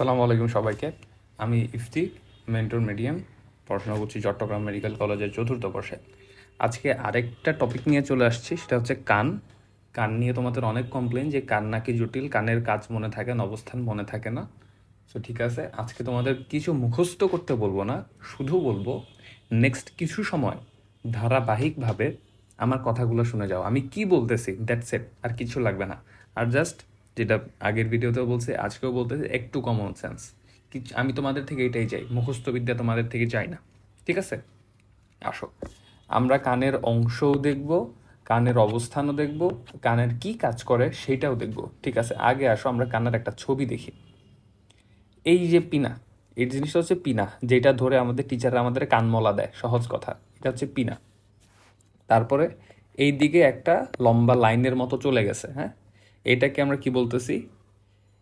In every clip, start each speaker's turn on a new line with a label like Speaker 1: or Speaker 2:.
Speaker 1: আসসালামু আলাইকুম সবাইকে। আমি ইফতি মেন্টর মিডিয়াম, পড়াশোনা করছি চট্টগ্রাম মেডিকেল কলেজের চতুর্থ বর্ষে। আজকে আরেকটা টপিক নিয়ে চলে আসছি, সেটা হচ্ছে কান। কান নিয়ে তোমাদের অনেক কমপ্লেন যে কান নাকি জটিল, কানের কাজ মনে থাকে না, অবস্থান মনে থাকে না। সো ঠিক আছে, আজকে তোমাদের কিছু মুখস্থ করতে বলব না, শুধু বলব নেক্সট কিছু সময় ধারাবাহিকভাবে আমার কথাগুলো শুনে যাও। আমি কি বলতেছি দ্যাটস ইট আর কিছু লাগবে না। আর জাস্ট যেটা আগের ভিডিওতেও বলছে, আজকেও বলতেছি, একটু কমন সেন্স আমি তোমাদের থেকে এটাই চাই, মুখস্থবিদ্যা তোমাদের থেকে চাই না। ঠিক আছে? আসো। আমরা কানের অংশও দেখব, কানের অবস্থানও দেখব, কানের কি কাজ করে সেটাও দেখব। ঠিক আছে? আগে আসো, আমরা কানের একটা ছবি দেখি। এই যে পিনা, এই জিনিসটা হচ্ছে পিনা, যেটা ধরে আমাদের টিচাররা আমাদের কানমলা দেয়, সহজ কথা। এটা হচ্ছে পিনা। তারপরে এই দিকে একটা লম্বা লাইনের মতো চলে গেছে হ্যাঁ? এটাকে আমরা কি বলতেছি?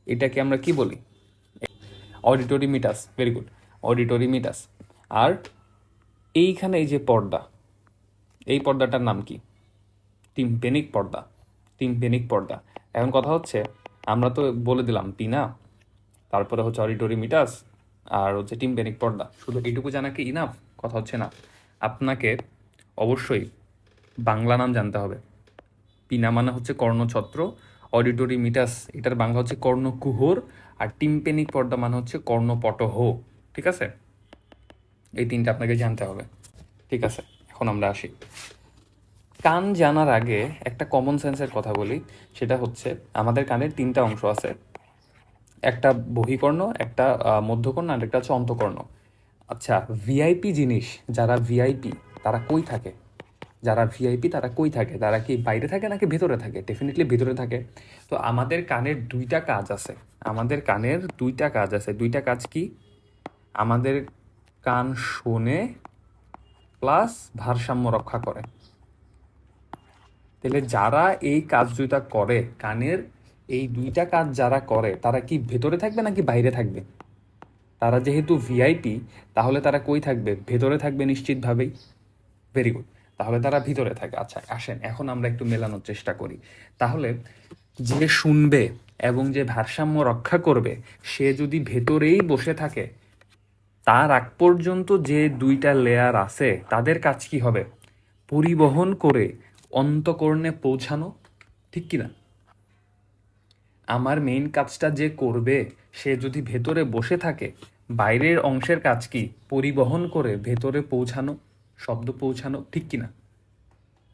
Speaker 1: এটাকে আমরা কি বলি? Auditory meatus very good auditory meatus আর এইখানে এই যে পর্দা, এই পর্দাটার নাম কি? টিম্পেনিক পর্দা টিম্পেনিক পর্দা। এখন কথা হচ্ছে, আমরা তো বলে দিলাম পিনা তারপরে হচ্ছে অডিটরি মিটাস আর হচ্ছে টিম্পেনিক পর্দা। শুধু এইটুকু জানা কি ইনাফ কথা হচ্ছে না। আপনাকে অবশ্যই বাংলা নাম জানতে হবে। পিনা মানে হচ্ছে কর্ণছত্র অডিটরি মিটাস, এটার বাংলা হচ্ছে কর্ণকুহর আর টিম্পেনিক পর্দা মানে হচ্ছে কর্ণপটহ, ঠিক আছে? এই তিনটা আপনাকে জানতে হবে, ঠিক আছে? এখন আমরা আসি। কান জানার আগে একটা কমন সেন্সের কথা বলি, সেটা হচ্ছে আমাদের কানের তিনটা অংশ আছে, একটা বহিকর্ণ, একটা মধ্যকর্ণ আর একটা হচ্ছে অন্তকর্ণ। আচ্ছা ভিআইপি জিনিস, যারা ভিআইপি তারা কই থাকে? যারা ভিআইপি তারা কই থাকে? তারা কি বাইরে থাকে নাকি ভেতরে থাকে? ডেফিনেটলি ভেতরে থাকে। তো আমাদের কানের দুইটা কাজ আছে। আমাদের কানের দুইটা কাজ আছে। দুইটা কাজ কি? আমাদের কান শোনে প্লাস ভারসাম্য রক্ষা করে। তাহলে যারা এই কাজ দুইটা করে, কানের এই দুইটা কাজ যারা করে, তারা কি ভেতরে থাকবে নাকি বাইরে থাকবে? তারা যেহেতু ভিআইপি তাহলে তারা কই থাকবে? ভেতরে থাকবে নিশ্চিতভাবেই। ভেরি গুড তাহলে তারা ভিতরে থাকে। আচ্ছা আসেন এখন আমরা একটু মেলানোর চেষ্টা করি। তাহলে যে শুনবে এবং যে ভারসাম্য রক্ষা করবে সে যদি ভেতরেই বসে থাকে তার আগ পর্যন্ত যে দুইটা লেয়ার আছে তাদের কাজ কি হবে? পরিবহন করে অন্তকর্ণে পৌঁছানো ঠিক কি না আমার মেইন কাজটা যে করবে সে যদি ভেতরে বসে থাকে বাইরের অংশের কাজ কি? পরিবহন করে ভেতরে পৌঁছানো শব্দ পৌঁছানো ঠিক কি না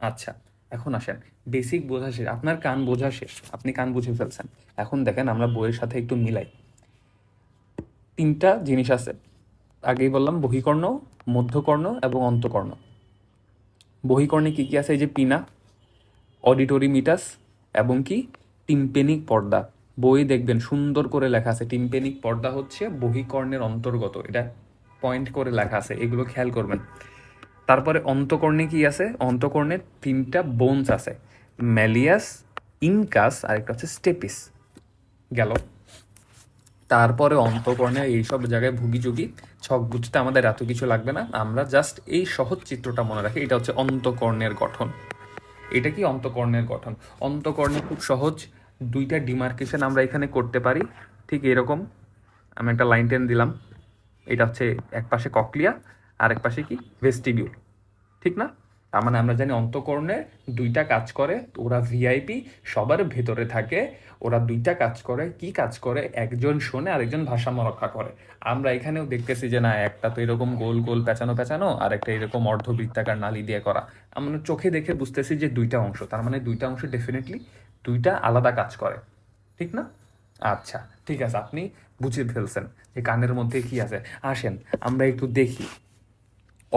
Speaker 1: আচ্ছা এখন আসেন। বেসিক বোঝা শেষ। আপনার কান বোঝা শেষ। আপনি কান বুঝে ফেলছেন। এখন দেখেন আমরা বইয়ের সাথে একটু মিলাই। তিনটা জিনিস আছে। আগেই বললাম, বহিকর্ণ, মধ্যকর্ণ এবং অন্তকর্ণ। বহিকর্ণে কি কি আছে? এই যে পিনা অডিটরি মিটাস এবং কি? টিম্পেনিক পর্দা। বই দেখবেন, সুন্দর করে লেখা আছে। টিম্পেনিক পর্দা হচ্ছে বহিকর্ণের অন্তর্গত। এটা পয়েন্ট করে লেখা আছে। এগুলো খেয়াল করবেন। তারপরে অন্তকর্ণে কি আছে? অন্তকর্ণে তিনটা বোনস আছে। ম্যালিয়াস ইনকাস আর একটা হচ্ছে স্টেপিস গেল। তারপরে অন্তকর্ণে এইসব জায়গায় ভুগি চুগি ছক বুঝতে আমাদের এত কিছু লাগবে না। আমরা জাস্ট এই সহজ চিত্রটা মনে রাখি, এটা হচ্ছে অন্তকর্ণের গঠন। এটা কি অন্তকর্ণের গঠন? অন্তকর্ণে খুব সহজ, দুইটা ডিমার্কেশন আমরা এখানে করতে পারি। ঠিক এরকম। আমি একটা লাইন টেন দিলাম। এটা হচ্ছে এক পাশে ককলিয়া আর এক পাশে কি? ভেস্টিবিউল ঠিক না? তার মানে আমরা জানি অন্তকর্ণে দুইটা কাজ করে, ওরা ভিআইপি সবার ভেতরে থাকে, ওরা দুইটা কাজ করে। কি কাজ করে? একজন শোনে, আরেকজন ভারসাম্য রক্ষা করে। আমরা এখানেও দেখতেছি যে না, একটা তো এরকম গোল গোল পেঁচানো পেঁচানো, আর একটা এরকম অর্ধবৃত্তাকার নালি দিয়ে করা। আমরা চোখে দেখে বুঝতেছি যে দুইটা অংশ, তার মানে দুইটা অংশ ডেফিনেটলি দুইটা আলাদা কাজ করে। ঠিক না? আচ্ছা ঠিক আছে, আপনি বুঝে ফেলছেন যে কানের মধ্যে কি আছে। আসেন, আমরা একটু দেখি।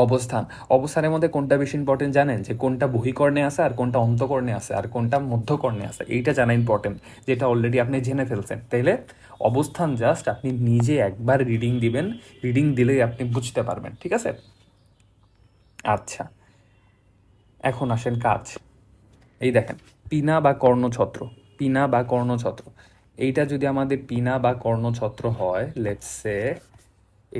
Speaker 1: অবস্থান। অবস্থানের মধ্যে কোনটা বেশি ইম্পর্টেন্ট জানেন? যে কোনটা বহিকর্ণে আছে আর কোনটা অন্তকর্ণে আছে আর কোনটা মধ্যকর্ণে আছে। এইটা জানা ইম্পর্টেন্ট যেটা অলরেডি আপনি জেনে ফেলছেন। তাইলে অবস্থান জাস্ট আপনি নিজে একবার রিডিং দিবেন। রিডিং দিলেই আপনি বুঝতে পারবেন, ঠিক আছে? আচ্ছা এখন আসেন কাজ। এই দেখেন পিনা বা কর্ণছত্র পিনা বা কর্ণছত্র। এইটা যদি আমাদের পিনা বা কর্ণছত্র হয় লেটসে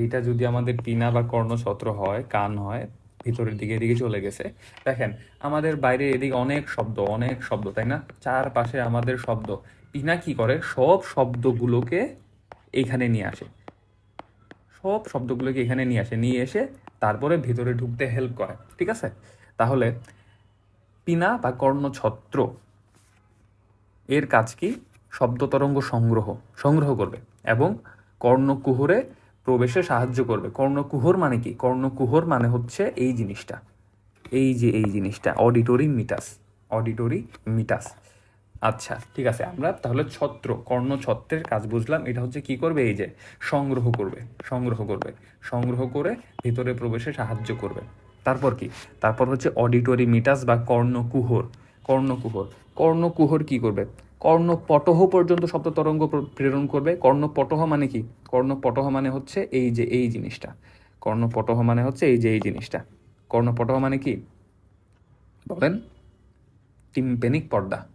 Speaker 1: এইটা যদি আমাদের পিনা বা কর্ণছত্র হয়, কান হয়, ভিতরের দিকে এদিকে চলে গেছে। দেখেন, আমাদের বাইরে এদিকে অনেক শব্দ অনেক শব্দ, তাই না? চারপাশে আমাদের শব্দ। পিনা কি করে? সব শব্দগুলোকে এইখানে নিয়ে আসে। সব শব্দগুলোকে এখানে নিয়ে আসে। নিয়ে এসে তারপরে ভিতরে ঢুকতে হেল্প করে, ঠিক আছে? তাহলে পিনা বা কর্ণছত্র, এর কাজ কি? শব্দ তরঙ্গ সংগ্রহ সংগ্রহ করবে এবং কর্ণকুহরে প্রবেশে সাহায্য করবে। কর্ণকুহর মানে কি? কর্ণকুহর মানে হচ্ছে এই জিনিসটা। এই যে এই জিনিসটা অডিটরি মিটাস অডিটরি মিটাস আচ্ছা ঠিক আছে, আমরা তাহলে ছত্র, কর্ণ ছত্রের কাজ বুঝলাম। এটা হচ্ছে কি করবে? এই যে সংগ্রহ করবে সংগ্রহ করবে। সংগ্রহ করে ভিতরে প্রবেশে সাহায্য করবে। তারপর কি? তারপর হচ্ছে অডিটরি মিটাস বা কর্ণকুহর। কর্ণকুহর। কর্ণকুহর কি করবে? কর্ণপটহ পর্যন্ত শব্দ তরঙ্গ প্র- প্রেরণ করবে। কর্ণপটহ মানে কি? কর্ণপটহ মানে হচ্ছে এই যে এই জিনিসটা। কর্ণপটহ মানে হচ্ছে এই যে এই জিনিসটা। কর্ণপটহ মানে কি? বলেন। টিম্পেনিক পর্দা।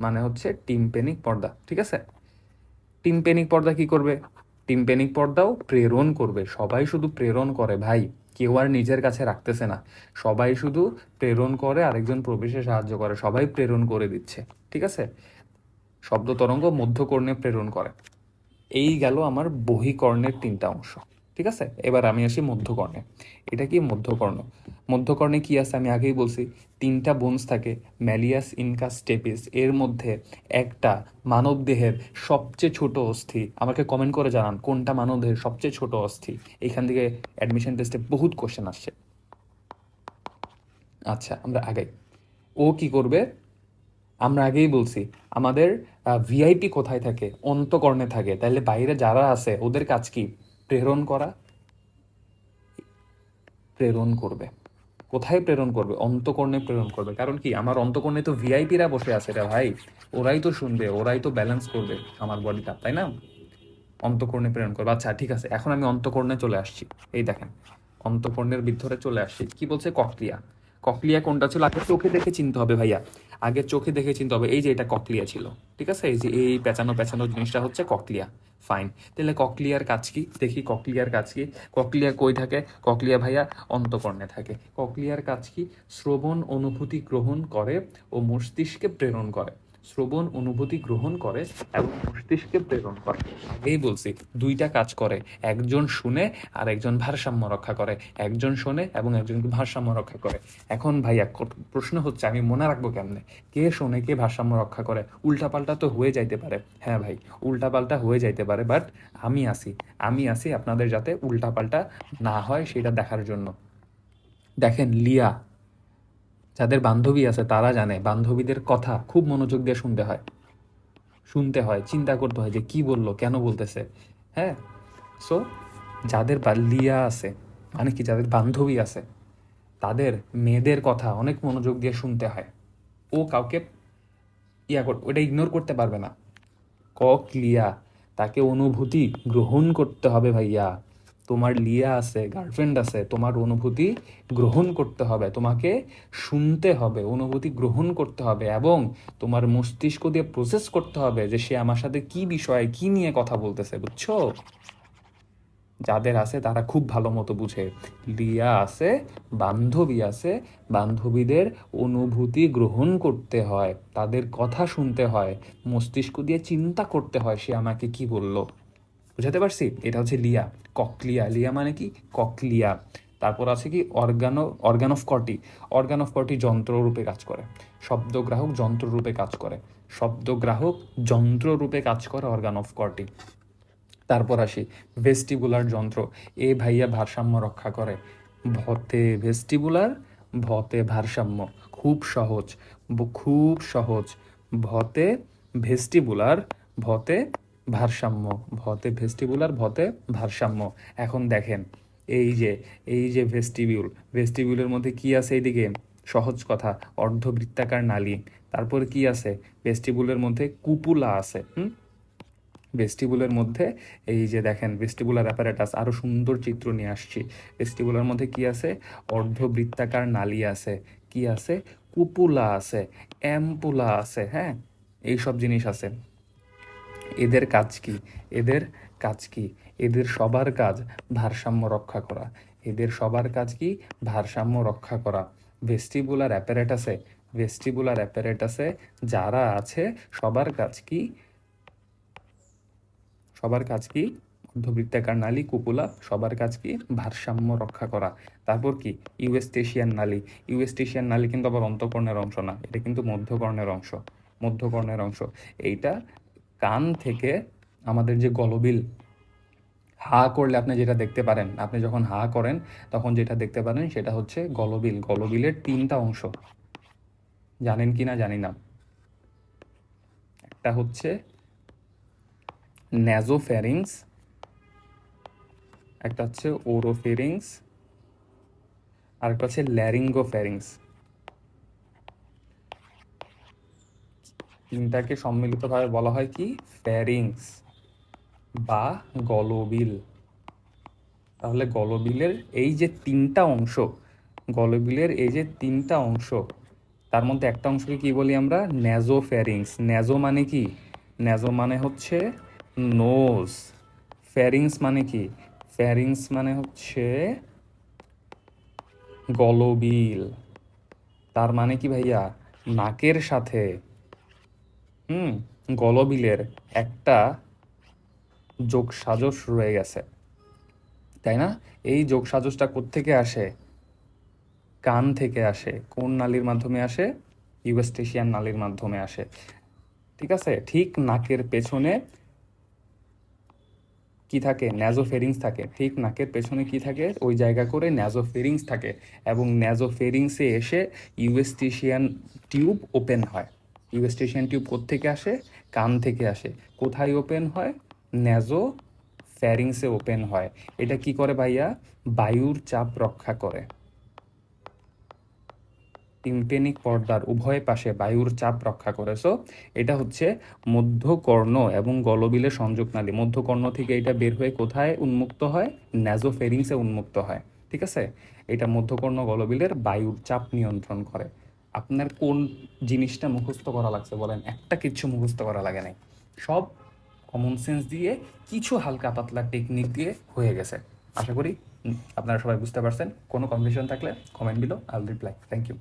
Speaker 1: মানে হচ্ছে টিম্পেনিক পর্দা, ঠিক আছে? টিম্পেনিক পর্দা কি করবে? টিম্পেনিক পর্দাও প্রেরণ করবে। সবাই শুধু প্রেরণ করে, ভাই। কেউ আর নিজের কাছে রাখতেছে না। সবাই শুধু প্রেরণ করে, আরেকজন প্রবেশে সাহায্য করে। সবাই প্রেরণ করে দিচ্ছে, ঠিক আছে? শব্দ তরঙ্গ মধ্যকর্ণে প্রেরণ করে। এই গেল আমার বহিকর্ণের তিনটা অংশ। ঠিক আছে? এবার আমি আসি মধ্যকর্ণে। এটা কি মধ্যকর্ণ? মধ্যকর্ণে কি আছে? আমি আগেই বলছি, তিনটা বোনস থাকে ম্যালিয়াস ইনকা স্টেপিস এর মধ্যে একটা মানব দেহের সবচেয়ে ছোট অস্থি। আমাকে কমেন্ট করে জানান, কোনটা মানব দেহের সবচেয়ে ছোট অস্থি? এখান থেকে অ্যাডমিশন টেস্টে বহুত কোশ্চেন আসছে। আচ্ছা আমরা আগাই। ও কি করবে? আমরা আগেই বলছি, আমাদের ভিআইপি কোথায় থাকে? অন্তকর্ণে থাকে। তাহলে বাইরে যারা আছে, ওদের কাজ কি? প্রেরণ করা, প্রেরণ করবে। কোথায় প্রেরণ করবে? অন্তকর্ণে প্রেরণ করবে। কারণ কি? আমার অন্তকর্ণে তো ভিআইপিরা বসে আছে রে ভাই। ওরাই তো শুনবে, ওরাই তো ব্যালেন্স করবে আমার বডিটা, তাই না? অন্তকর্ণে প্রেরণ করবে। আচ্ছা ঠিক আছে, এখন আমি অন্তকর্ণে চলে আসছি। এই দেখেন, অন্তকর্ণের ভিতরে চলে আসছি। কি বলছে? ককলিয়া। ককলিয়া কোনটা ছিল? আগে চোখে দেখে চিনতে হবে ভাইয়া। আগে চোখে দেখে চিনতে হবে এই যে এটা ককলিয়া ছিল, ঠিক আছে? এই যে এই পেঁচানো পেঁচানো জিনিসটা হচ্ছে ককলিয়া ফাইন তাহলে ককলিয়ার কাজ কি? দেখি ককলিয়ার কাজ কি? ককলিয়া কই থাকে? ককলিয়া ভাইয়া অন্তকর্ণে থাকে। ককলিয়ার কাজ কি? শ্রবণ অনুভূতি গ্রহণ করে ও মস্তিষ্কে প্রেরণ করে। শ্রবণ অনুভূতি গ্রহণ করে এবং মস্তিষ্কে প্রেরণ করে। আগেই বলছি, দুইটা কাজ করে, একজন শুনে আর একজন ভারসাম্য রক্ষা করে। একজন শোনে এবং একজন ভারসাম্য রক্ষা করে। এখন ভাইয়া প্রশ্ন হচ্ছে, আমি মনে রাখব কেমনে? কে শোনে, কে ভারসাম্য রক্ষা করে? উল্টাপাল্টা তো হয়ে যাইতে পারে। হ্যাঁ ভাই, উল্টাপাল্টা হয়ে যাইতে পারে বাট আমি আসি আমি আসি আপনাদের যাতে উল্টাপাল্টা না হয় সেটা দেখার জন্য। দেখেন, লিয়া যাদের বান্ধবী আছে, তারা জানে, বান্ধবীদের কথা খুব মনোযোগ দিয়ে শুনতে হয়। শুনতে হয়, চিন্তা করতে হয় যে কি বলল, কেন বলতেছে হ্যাঁ? সো যাদের লিয়া আছে মানে কি যাদের বান্ধবী আছে, তাদের মেয়েদের কথা অনেক মনোযোগ দিয়ে শুনতে হয়। ও কাউকে ইয়া কর ওটা ইগনোর করতে পারবে না। কক লিয়া, তাকে অনুভূতি গ্রহণ করতে হবে ভাইয়া। তোমার লিয়া আছে গার্লফ্রেন্ড আছে, তোমার অনুভূতি গ্রহণ করতে হবে, তোমাকে শুনতে হবে, অনুভূতি গ্রহণ করতে হবে এবং তোমার মস্তিষ্ক দিয়ে প্রসেস করতে হবে যে সে আমার সাথে কি বিষয়ে কি নিয়ে কথা বলতেছে, বুঝছ? যাদের আছে তারা খুব ভালো মতো বুঝে। লিয়া আছে, বান্ধবী আছে, বান্ধবীদের অনুভূতি গ্রহণ করতে হয়, তাদের কথা শুনতে হয়, মস্তিষ্ক দিয়ে চিন্তা করতে হয়, সে আমাকে কি বলল? বুঝাতে পারছি? এটা হচ্ছে লিয়া, ককলিয়া। লিয়া মানে কি? ককলিয়া। তারপর আছে কি? Organo, organ of Corti. Organ of Corti যন্ত্ররূপে কাজ করে। শব্দগ্রাহক যন্ত্ররূপে কাজ করে। শব্দগ্রাহক যন্ত্ররূপে কাজ করে অর্গান অফ কটি। তারপর আসি, ভেস্টিবুলার যন্ত্র। এ ভাইয়া ভারসাম্য রক্ষা করে। ভতে ভেস্টিবুলার, ভতে ভারসাম্য। খুব সহজ। খুব সহজ। ভতে ভেস্টিবুলার, ভতে ভারসাম্য, ভতে ভেস্টিবুলার ভতে ভারসাম্য। এখন দেখেন, এই যে এই যে ভেস্টিবিউল ভেস্টিবিউলের মধ্যে কি আছে এইদিকে? সহজ কথা, অর্ধবৃত্তাকার নালী। তারপর কি আছে? ভেস্টিবুলের মধ্যে কুপুলা আছে, হুম? ভেস্টিবুলের মধ্যে, এই যে দেখেন ভেস্টিবুলার অ্যাপারেটাস আরও সুন্দর চিত্র নিয়ে আসছি। ভেস্টিবুলার মধ্যে কি আছে? অর্ধবৃত্তাকার নালী আছে। কি আছে? কুপুলা আছে অ্যাম্পুলা আছে হ্যাঁ? এই সব জিনিস আছে। এদের কাজ কি? এদের কাজ কি? এদের সবার কাজ ভারসাম্য রক্ষা করা। এদের সবার কাজ কি? ভারসাম্য রক্ষা করা। ভেস্টিবুলার অ্যাপারেটাসে ভেস্টিবুলার অ্যাপারেটাসে যারা আছে, সবার কাজ কি? সবার কাজ কি? মধ্যবৃত্তাকার নালী কুপুলা সবার কাজ কি? ভারসাম্য রক্ষা করা। তারপর কি? ইউএস্টেশিয়ান নালী। ইউএস্টেশিয়ান নালী কিন্তু আবার অন্তঃকর্ণের অংশ না। এটা কিন্তু মধ্যকর্ণের অংশ। মধ্যকর্ণের অংশ। এইটা কান থেকে আমাদের যে গলবিল, হা করলে আপনি যেটা দেখতে পারেন, আপনি যখন হা করেন, তখন যেটা দেখতে পারেন সেটা হচ্ছে গলবিল। গলবিলের তিনটা অংশ। জানেন কি না জানি না। একটা হচ্ছে ন্যাজোফ্যারিংস একটা হচ্ছে ওরোফেরিংস আর একটা হচ্ছে ল্যারিঙ্গোফ্যারিংস তিনটাকে সম্মিলিতভাবে বলা হয় কি? ফ্যারিংস বা গলবিল। তাহলে গলবিলের এই যে তিনটা অংশ, গলবিলের এই যে তিনটা অংশ, তার মধ্যে একটা অংশকে কি বলি আমরা? ন্যাজোফ্যারিংস ন্যাজো মানে কি? ন্যাজো মানে হচ্ছে নোজ ফ্যারিংস মানে কি? ফ্যারিংস মানে হচ্ছে গলবিল। তার মানে কি ভাইয়া? নাকের সাথে। হুম, গলবিলের একটা যোগ সাজস রয়ে গেছে। তাই না? এই যোগ সাজসটা কোত্থেকে আসে? কান থেকে আসে। কোন নালীর মাধ্যমে আসে? ইউএস্টেশিয়ান নালীর মাধ্যমে আসে। ঠিক আছে? ঠিক নাকের পেছনে কি থাকে? ন্যাজোফেরিংস থাকে। ঠিক নাকের পেছনে কি থাকে? ওই জায়গা করে ন্যাজোফেরিংস থাকে এবং ন্যাজোফেরিংসে এসে ইউএস্টেশিয়ান টিউব ওপেন হয়। ইউএস্টেশিয়ান টিউব থেকে আসে? কান থেকে আসে। কোথায় ওপেন হয়? ন্যাজো ফ্যারিংসে ওপেন হয়। এটা কি করে ভাইয়া? বায়ুর চাপ রক্ষা করে। টিম্পেনিক পর্দার উভয় পাশে বায়ুর চাপ রক্ষা করে। সো এটা হচ্ছে মধ্যকর্ণ এবং গলবিলের সংযোগ নালী। মধ্যকর্ণ থেকে এটা বের হয়ে কোথায় উন্মুক্ত হয়? ন্যাজোফেরিংসে উন্মুক্ত হয়। ঠিক আছে? এটা মধ্যকর্ণ গলবিলের বায়ুর চাপ নিয়ন্ত্রণ করে। আপনার কোন জিনিসটা মুখস্থ করা লাগছে? বলেন, একটা কিচ্ছু মুখস্থ করা লাগে নাই। সব কমন সেন্স দিয়ে কিছু হালকা পাতলা টেকনিক দিয়ে হয়ে গেছে। আশা করি আপনারা সবাই বুঝতে পারছেন। কোনো কনফিউশন থাকলে comment below I'll reply thank you